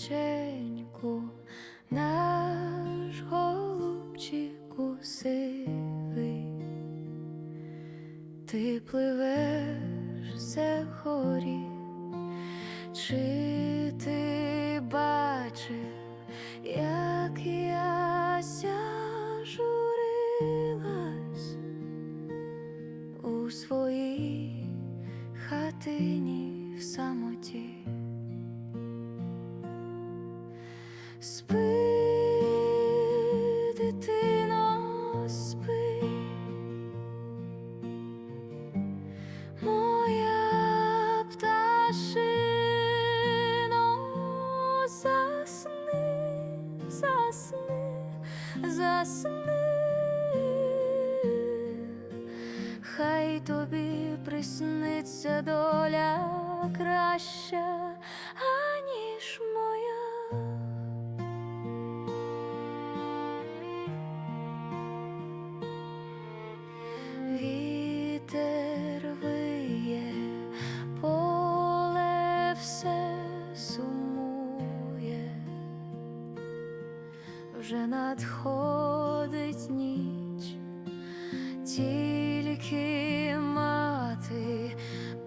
сонеченьку, наш голубчику сивий, ти пливеш все вгорі, чи ти бачив, як яся журилась у своїй хатині в самоті. Спи, дитино, спи, моя пташино, засни, засни, засни, хай тобі присниться доля краща, вже надходить ніч, тільки мати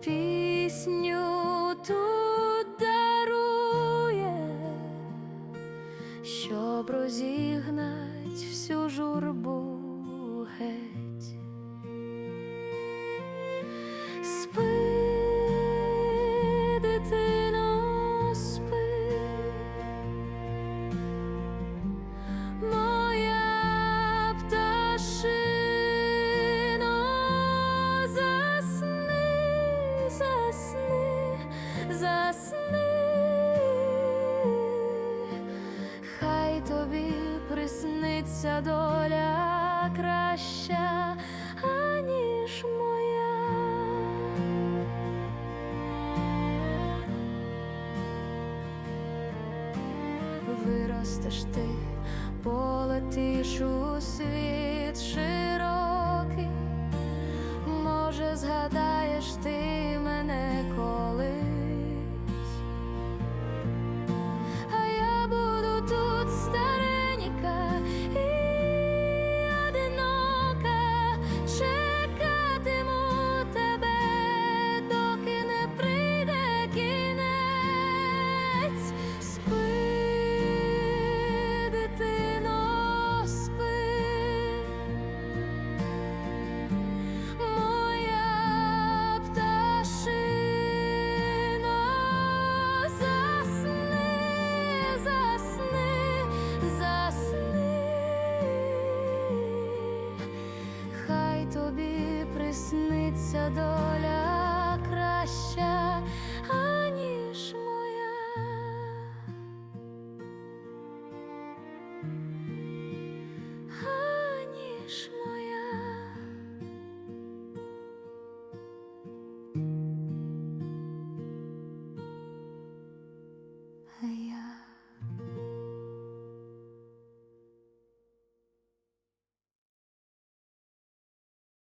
пісню тут дарує, щоб розігнать всю журбу геть. Присниться доля краща, аніж моя. Виростеш ти, полетиш у світ широкий, може, згадаєш ти sua dolha.